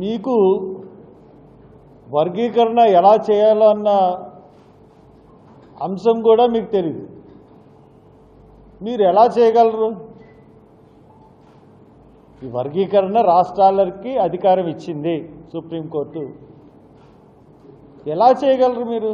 మీకు వర్గీకరణ ఎలా చేయాలో అన్న అంశం కూడా మీకు తెలియదు మీరు ఎలా చేయగలరు? ఈ వర్గీకరణ రాష్ట్రాలకి అధికారం ఇచ్చింది సుప్రీంకోర్టు. ఎలా చేయగలరు మీరు?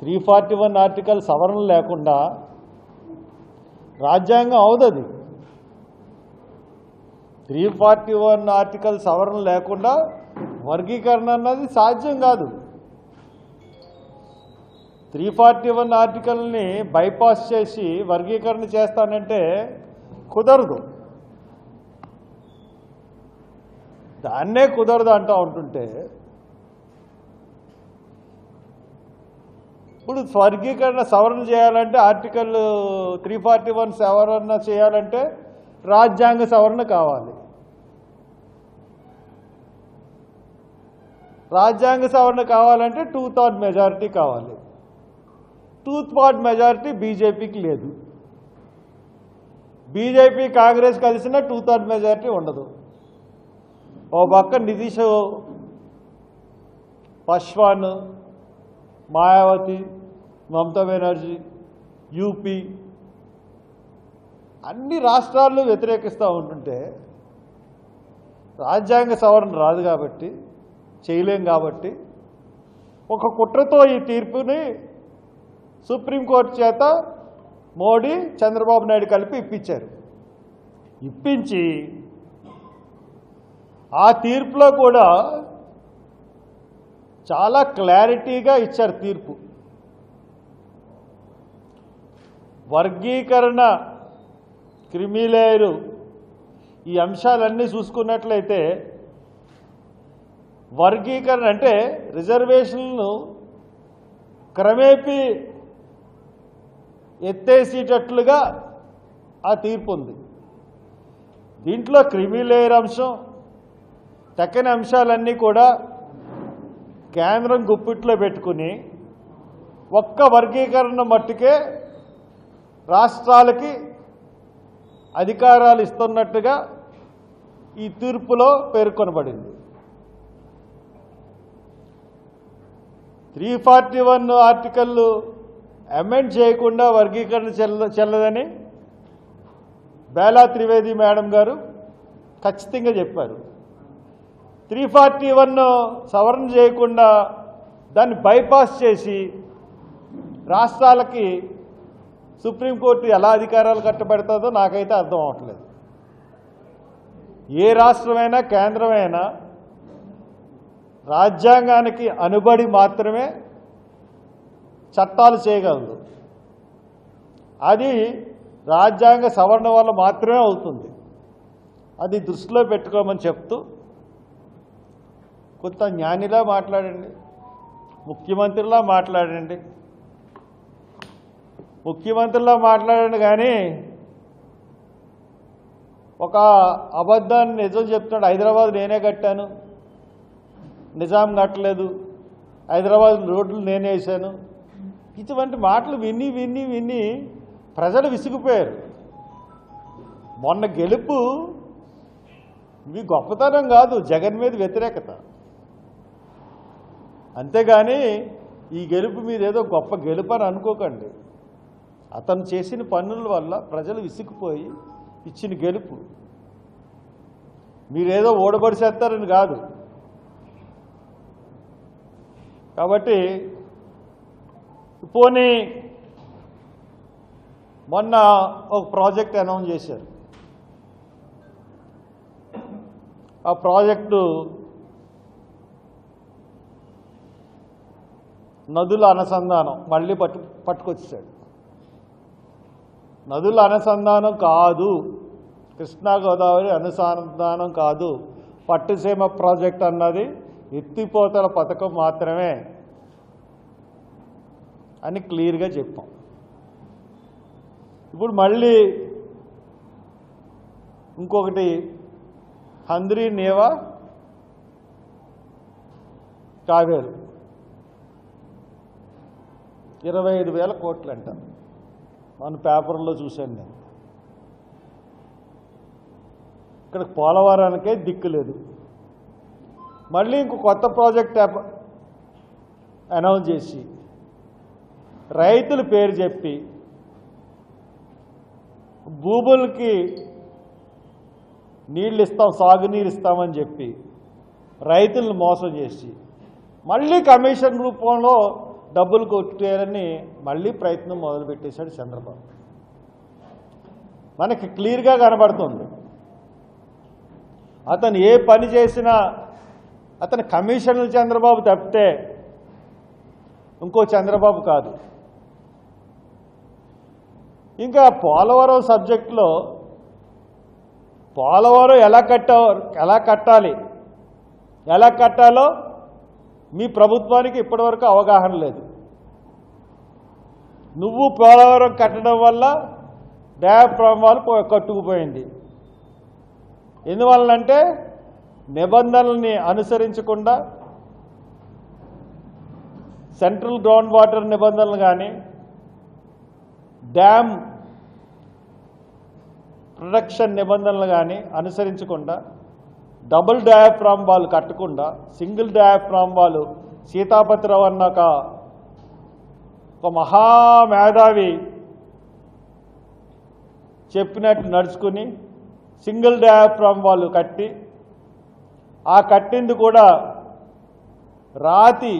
త్రీ ఫార్టీ వన్ ఆర్టికల్ సవరణ లేకుండా రాజ్యాంగం అవుదది. త్రీ ఫార్టీ వన్ ఆర్టికల్ సవరణ లేకుండా వర్గీకరణ అన్నది సాధ్యం కాదు. త్రీ ఫార్టీ వన్ ఆర్టికల్ని బైపాస్ చేసి వర్గీకరణ చేస్తానంటే కుదరదు. దాన్నే కుదరదు అంటూ ఉంటుంటే ఇప్పుడు వర్గీకరణ సవరణ చేయాలంటే ఆర్టికల్ త్రీ ఫార్టీ వన్ సవరణ చేయాలంటే రాజ్యాంగ సవరణ కావాలి. రాజ్యాంగ సవరణ కావాలంటే టూ థర్డ్ మెజారిటీ కావాలి టూ థర్డ్ మెజారిటీ బీజేపీకి లేదు. బీజేపీ కాంగ్రెస్ కలిసిన టూ థర్డ్ మెజారిటీ ఉండదు. ఓ పక్క నితీష్ పశ్వాన్ మాయావతి మమతా బెనర్జీ యూపీ అన్ని రాష్ట్రాల్లో వ్యతిరేకిస్తూ ఉంటుంటే రాజ్యాంగ సవరణ రాదు కాబట్టి చేయలేం కాబట్టి ఒక కుట్రతో ఈ తీర్పుని సుప్రీంకోర్టు చేత మోడీ చంద్రబాబు నాయుడు కలిపి ఇప్పించారు. ఇప్పించి ఆ తీర్పులో కూడా చాలా క్లారిటీగా ఇచ్చారు తీర్పు. వర్గీకరణ క్రిమిలేయరు ఈ అంశాలన్నీ చూసుకున్నట్లయితే వర్గీకరణ అంటే రిజర్వేషన్లను క్రమేపీ ఎత్తేసేటట్లుగా ఆ తీర్పు ఉంది. దీంట్లో క్రిమిలేయర్ అంశం తక్కని అంశాలన్నీ కూడా కేంద్రం గుప్పిట్లో పెట్టుకుని ఒక్క వర్గీకరణ మట్టుకే రాష్ట్రాలకి అధికారాలు ఇస్తున్నట్టుగా ఈ తీర్పులో పేర్కొనబడింది. Three forty one article amend చేయకుండా వర్గీకరణ చెల్ల చెల్లదని బేలా త్రివేది మేడం గారు ఖచ్చితంగా చెప్పారు. త్రీ ఫార్టీ వన్ సవరణ చేయకుండా దాన్ని బైపాస్ చేసి రాష్ట్రాలకి సుప్రీంకోర్టు ఎలా అధికారాలు కట్టబెడుతుందో నాకైతే అర్థం అవట్లేదు. ఏ రాష్ట్రమైనా కేంద్రమైనా రాజ్యాంగానికి అనుబడి మాత్రమే చట్టాలు చేయగలదు. అది రాజ్యాంగ సవరణ వల్ల మాత్రమే అవుతుంది. అది దృష్టిలో పెట్టుకోమని చెప్తూ కొంత జ్ఞానిలా మాట్లాడండి ముఖ్యమంత్రిలా మాట్లాడండి ముఖ్యమంత్రిలా మాట్లాడండి కానీ ఒక అబద్ధాన్ని నిజం చెప్తున్నాడు. హైదరాబాద్ నేనే కట్టాను. నిజాం కట్టలేదు. హైదరాబాద్ రోడ్లు నేనే వేశాను. ఇటువంటి మాటలు విని విని విని ప్రజలు విసిగిపోయారు. మొన్న గెలుపు మీ గొప్పతనం కాదు జగన్ మీద వ్యతిరేకత. అంతేగాని ఈ గెలుపు మీద ఏదో గొప్ప గెలుపు అని అనుకోకండి. అతను చేసిన పనుల వల్ల ప్రజలు విసిగిపోయి ఇచ్చిన గెలుపు. మీరేదో ఓడబడిసేస్తారని కాదు. కాబట్టి పోనీ మొన్న ఒక ప్రాజెక్ట్ అనౌన్స్ చేశారు. ఆ ప్రాజెక్టు నదుల అనుసంధానం మళ్ళీ పట్టు పట్టుకొచ్చాడు నదుల అనుసంధానం కాదు. కృష్ణా గోదావరి అనుసంధానం కాదు. పట్టుసీమ ప్రాజెక్ట్ అన్నది ఎత్తిపోతల పథకం మాత్రమే అని క్లియర్గా చెప్పాం. ఇప్పుడు మళ్ళీ ఇంకొకటి హంద్రీ నేవా కావేరు. ఇరవై ఐదు వేల కోట్లు అంటారు మన పేపర్లో చూశాను నేను. ఇక్కడ పోలవరానికే దిక్కు లేదు. మళ్ళీ ఇంకో కొత్త ప్రాజెక్ట్ అనౌన్స్ చేసి రైతుల పేరు చెప్పి భూములకి నీళ్ళు ఇస్తాం సాగునీరు ఇస్తామని చెప్పి రైతులను మోసం చేసి మళ్ళీ కమిషన్ రూపంలో డబ్బులు కొట్టేయాలని మళ్ళీ ప్రయత్నం మొదలుపెట్టేశాడు చంద్రబాబు. మనకి క్లియర్గా కనబడుతుంది. అతను ఏ పని చేసినా అతని కమిషన్లు చంద్రబాబు తప్పితే ఇంకో చంద్రబాబు కాదు. ఇంకా పోలవరం సబ్జెక్టులో పోలవరం ఎలా కట్టా ఎలా కట్టాలి? ఎలా కట్టాలో మీ ప్రభుత్వానికి ఇప్పటివరకు అవగాహన లేదు. నువ్వు పోలవరం కట్టడం వల్ల డ్యాబ్ ప్రభావాలు కట్టుకుపోయింది. ఎందువలనంటే నిబంధనల్ని అనుసరించకుండా సెంట్రల్ గ్రౌండ్ వాటర్ నిబంధనలు కానీ డ్యామ్ ప్రొడక్షన్ నిబంధనలు కానీ అనుసరించకుండా డబుల్ డయాఫ్రామ్ వాళ్ళు కట్టకుండా సింగిల్ డయాఫ్రామ్ వాళ్ళు సీతాపతిరావు అన్న ఒక మహామేధావి చెప్పినట్టు నడుచుకుని సింగిల్ డయాఫ్రామ్ వాళ్ళు కట్టి ఆ కట్టింది కూడా రాతి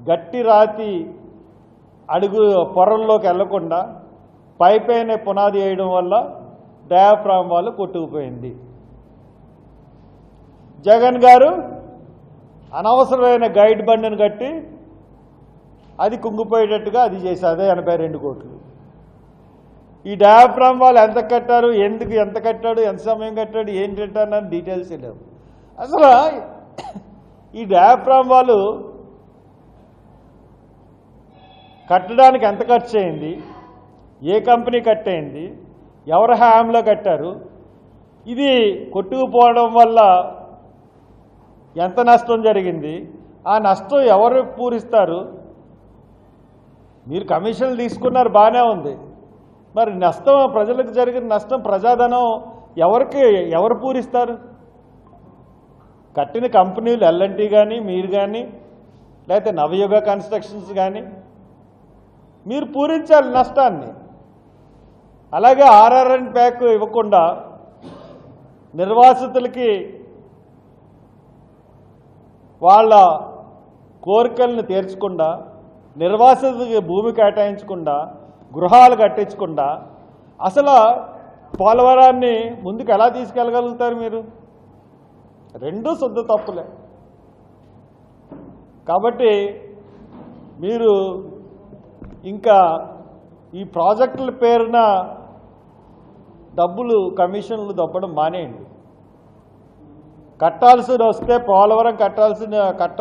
గట్టి రాతి అడుగు పొరల్లోకి వెళ్ళకుండా పైపైన పునాది వేయడం వల్ల డయాఫ్రామ్ వాళ్ళు కొట్టుకుపోయింది. జగన్ గారు అనవసరమైన గైడ్ బండిని కట్టి అది కుంగిపోయేటట్టుగా అది చేసి అదే ఎనభై రెండు కోట్లు. ఈ డయాఫ్రామ్ వాళ్ళు ఎంత కట్టారు ఎందుకు ఎంత కట్టాడు ఎంత సమయం కట్టాడు ఏంటి కట్టాడు అని డీటెయిల్స్ లేవు అసలు ఈ డయాఫ్రామ్ వాళ్ళు కట్టడానికి ఎంత ఖర్చు అయింది ఏ కంపెనీ కట్టయింది ఎవరి హ్యామ్లో కట్టారు ఇది కొట్టుకుపోవడం వల్ల ఎంత నష్టం జరిగింది? ఆ నష్టం ఎవరు పూరిస్తారు? మీరు కమిషన్లు తీసుకున్నారు బాగానే ఉంది. మరి నష్టం ప్రజలకు జరిగిన నష్టం ప్రజాధనం ఎవరికి ఎవరు పూరిస్తారు? కట్టిన కంపెనీలు ఎల్ఎన్టీ కానీ మీరు కానీ లేకపోతే నవయుగ కన్స్ట్రక్షన్స్ కానీ మీరు పూరించాలి నష్టాన్ని. అలాగే ఆర్ఆర్ఎన్ ప్యాక్ ఇవ్వకుండా నిర్వాసితులకి వాళ్ళ కోరికలను తీర్చకుండా నిర్వాసిత భూమి కేటాయించకుండా గృహాలు కట్టించకుండా అసలు పోలవరాన్ని ముందుకు ఎలా తీసుకెళ్ళగలుగుతారు మీరు? రెండూ శుద్ధ తప్పులే. కాబట్టి మీరు ఇంకా ఈ ప్రాజెక్టుల పేరున డబ్బులు కమిషన్లు దొబ్బడం మానేయండి. కట్టాల్సింది వస్తే పోలవరం కట్టాల్సిన కట్ట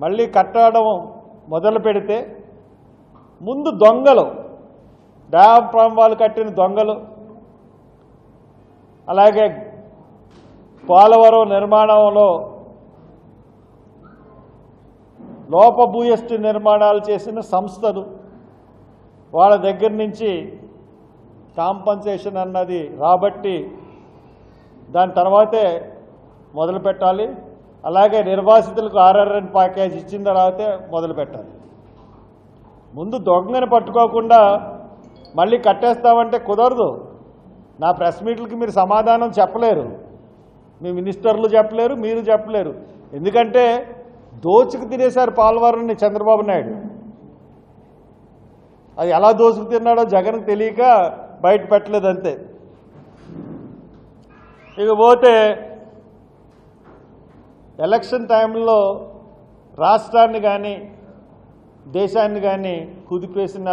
మళ్ళీ కట్టడం మొదలు పెడితే ముందు దొంగలు డ్యామ్ వాళ్ళు కట్టిన దొంగలు అలాగే పోలవరం నిర్మాణంలో లోపభూయష్టి నిర్మాణాలు చేసిన సంస్థలు వాళ్ళ దగ్గర నుంచి కాంపన్సేషన్ అన్నది రాబట్టి దాని తర్వాతే మొదలు పెట్టాలి అలాగే నిర్వాసితులకు ఆర్ఆర్ఎన్ ప్యాకేజ్ ఇచ్చిన తర్వాత మొదలు పెట్టాలి ముందు దొంగని పట్టుకోకుండా మళ్ళీ కట్టేస్తామంటే కుదరదు. నా ప్రెస్ మీట్లకి మీరు సమాధానం చెప్పలేరు. మీ మినిస్టర్లు చెప్పలేరు మీరు చెప్పలేరు. ఎందుకంటే దోచుకు తినేశారు పోలవరాన్ని చంద్రబాబు నాయుడు. అది ఎలా దోచుకు తిన్నాడో జగన్కి తెలియక బయట పెట్టలేదు అంతే ఇక పోతే ఎలక్షన్ టైంలో రాష్ట్రాన్ని కానీ దేశాన్ని కానీ కుదిపేసిన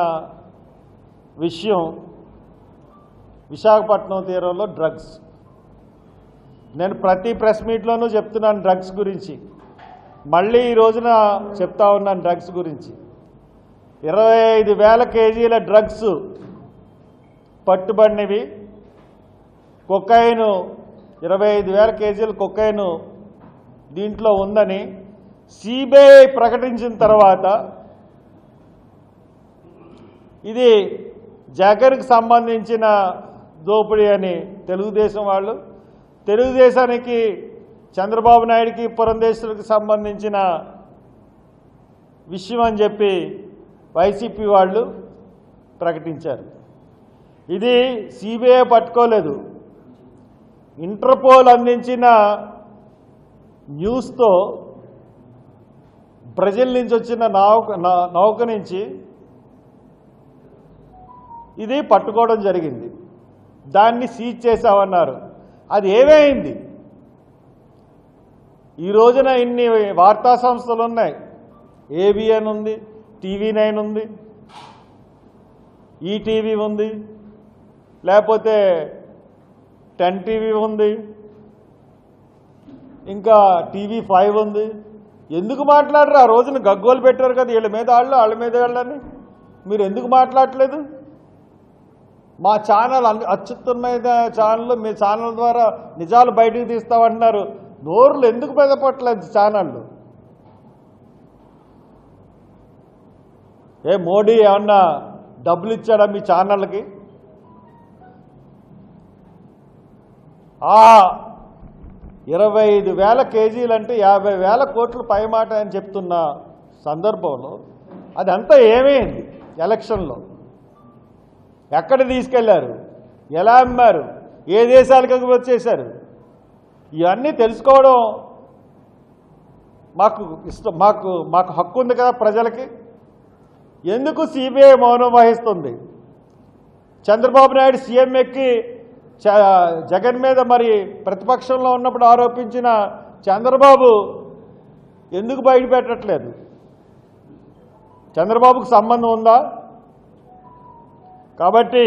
విషయం విశాఖపట్నం తీరంలో డ్రగ్స్. నేను ప్రతి ప్రెస్ మీట్లోనూ చెప్తున్నాను డ్రగ్స్ గురించి. మళ్ళీ ఈ రోజున చెప్తా ఉన్నాను డ్రగ్స్ గురించి. ఇరవై ఐదు వేల కేజీల డ్రగ్స్ పట్టుబడినవి. కొక్కైను ఇరవై ఐదు వేల కేజీల కొక్కైను దీంట్లో ఉందని సిబిఐ ప్రకటించిన తర్వాత ఇది జగన్కి సంబంధించిన దోపిడీ అని తెలుగుదేశం వాళ్ళు తెలుగుదేశానికి చంద్రబాబు నాయుడికి పురంధేశ్వరికి సంబంధించిన విషయం అని చెప్పి వైసీపీ వాళ్ళు ప్రకటించారు. ఇది సిబిఐ పట్టుకోలేదు. ఇంటర్పోల్ అందించిన న్యూస్తో బ్రెజిల్ నుంచి వచ్చిన నౌక నౌక నుంచి ఇది పట్టుకోవడం జరిగింది. దాన్ని సీజ్ చేశామన్నారు. అది ఏమైంది? ఈ రోజున ఇన్ని వార్తా సంస్థలు ఉన్నాయి. ఏబిఎన్ ఉంది టీవీ నైన్ ఉంది ఈటీవీ ఉంది లేకపోతే టెన్ టీవీ ఉంది ఇంకా టీవీ ఫైవ్ ఉంది. ఎందుకు మాట్లాడరు? ఆ రోజున గగ్గోలు పెట్టారు కదా వీళ్ళ మీద వాళ్ళు వాళ్ళ మీద వాళ్ళని మీరు ఎందుకు మాట్లాడలేదు మా ఛానల్ అత్యుత్తమైన ఛానల్ మీ ఛానల్ ద్వారా నిజాలు బయటకు తీస్తామంటున్నారు. నోరులు ఎందుకు పెదపట్లేదు ఛానళ్ళు? ఏ మోడీ ఏమన్నా డబ్బులు ఇచ్చాడా మీ ఛానళ్ళకి ఇరవై ఐదు వేల కేజీలు అంటే యాభై వేల కోట్లు పైమాట అని చెప్తున్న సందర్భంలో అదంతా ఏమైంది? ఎలక్షన్లో. ఎక్కడ తీసుకెళ్ళారు? ఎలా అమ్మారు? ఏ దేశాలకు వచ్చేశారు? ఇవన్నీ తెలుసుకోవడం మాకు ఇష్టం మాకు మాకు హక్కు ఉంది కదా ప్రజలకి. ఎందుకు సిబిఐ మౌనం వహిస్తుంది? చంద్రబాబు నాయుడు సీఎం ఎక్కి జగన్ మీద మరి ప్రతిపక్షంలో ఉన్నప్పుడు ఆరోపించిన చంద్రబాబు ఎందుకు బయట పెట్టట్లేదు చంద్రబాబుకు సంబంధం ఉందా? కాబట్టి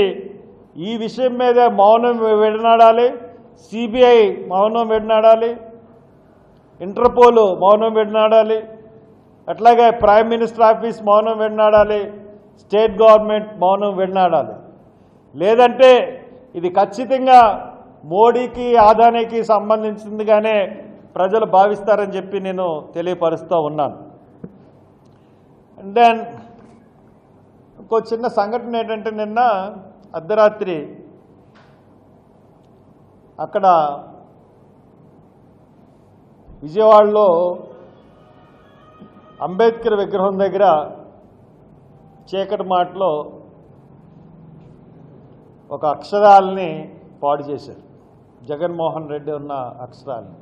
ఈ విషయం మీద మౌనం విడనాడాలి సిబిఐ మౌనం విడనాడాలి ఇంటర్పోల్ మౌనం విడనాడాలి అట్లాగే ప్రైమ్ మినిస్టర్ ఆఫీస్ మౌనం విడనాడాలి స్టేట్ గవర్నమెంట్ మౌనం విడనాడాలి. లేదంటే ఇది ఖచ్చితంగా మోడీకి ఆదానికి సంబంధించిందిగానే ప్రజలు భావిస్తారని చెప్పి నేను తెలియపరుస్తూ ఉన్నాను. అండ్ దెన్ ఇంకో చిన్న సంఘటన ఏంటంటే నిన్న అర్ధరాత్రి అక్కడ విజయవాడలో అంబేద్కర్ విగ్రహం దగ్గర చీకటి మాటలో ఒక అక్షరాలని పాడు చేశారు. జగన్మోహన్ రెడ్డి ఉన్న అక్షరాలని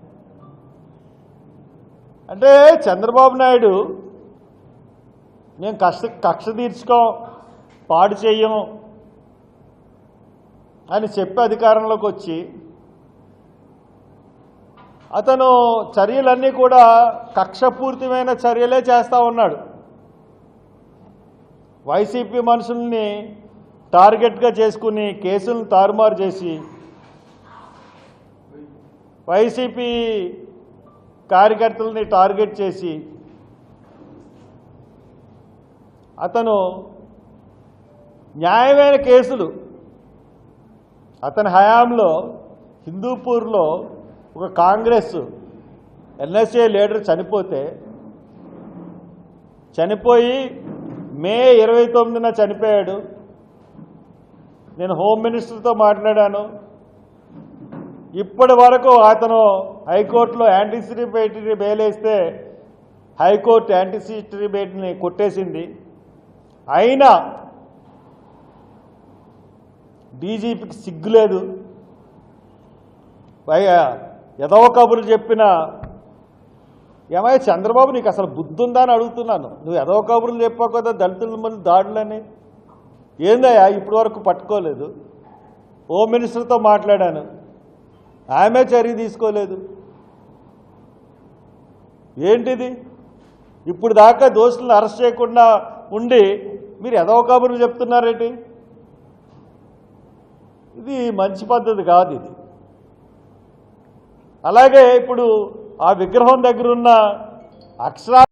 అంటే చంద్రబాబు నాయుడు మేము కష్ట కక్ష తీర్చుకో పాడు చేయము అని చెప్పి అధికారంలోకి వచ్చి అతను చర్యలన్నీ కూడా కక్షపూరితమైన చర్యలే చేస్తూ ఉన్నాడు. వైసీపీ మనుషుల్ని టార్గెట్గా చేసుకుని కేసులను తారుమారు చేసి వైసీపీ కార్యకర్తలని టార్గెట్ చేసి అతను న్యాయమైన కేసులు అతని హయాంలో హిందూపూర్లో ఒక కాంగ్రెస్ ఎన్ఎస్ఏ లీడర్ చనిపోతే చనిపోయి మే ఇరవై తొమ్మిదిన చనిపోయాడు. నేను హోమ్ మినిస్టర్తో మాట్లాడాను. ఇప్పటి వరకు అతను హైకోర్టులో యాంటిసిపేటరీ బెయిల్ వేస్తే హైకోర్టు యాంటీసిపేటరీ బెయిల్ని కొట్టేసింది. అయినా డీజీపీకి సిగ్గులేదు. పైగా ఎదవ కబుర్లు చెప్పిన ఏమయ్య చంద్రబాబు నీకు అసలు బుద్ధి ఉందా అని అడుగుతున్నాను. నువ్వు ఎదవ కబుర్లు చెప్పావు కదా దళితుల మంది దాడులని. ఏందయ్యా ఇప్పటి వరకు పట్టుకోలేదు? హోమ్ మినిస్టర్తో మాట్లాడాను. ఆమె చర్య తీసుకోలేదు. ఏంటిది? ఇప్పుడు దాకా దోషులను అరెస్ట్ చేయకుండా ఉండి మీరు ఎదవ కబుర్లు చెప్తున్నారేంటి? ఇది మంచి పద్ధతి కాదు ఇది. అలాగే ఇప్పుడు ఆ విగ్రహం దగ్గర ఉన్న అక్షరా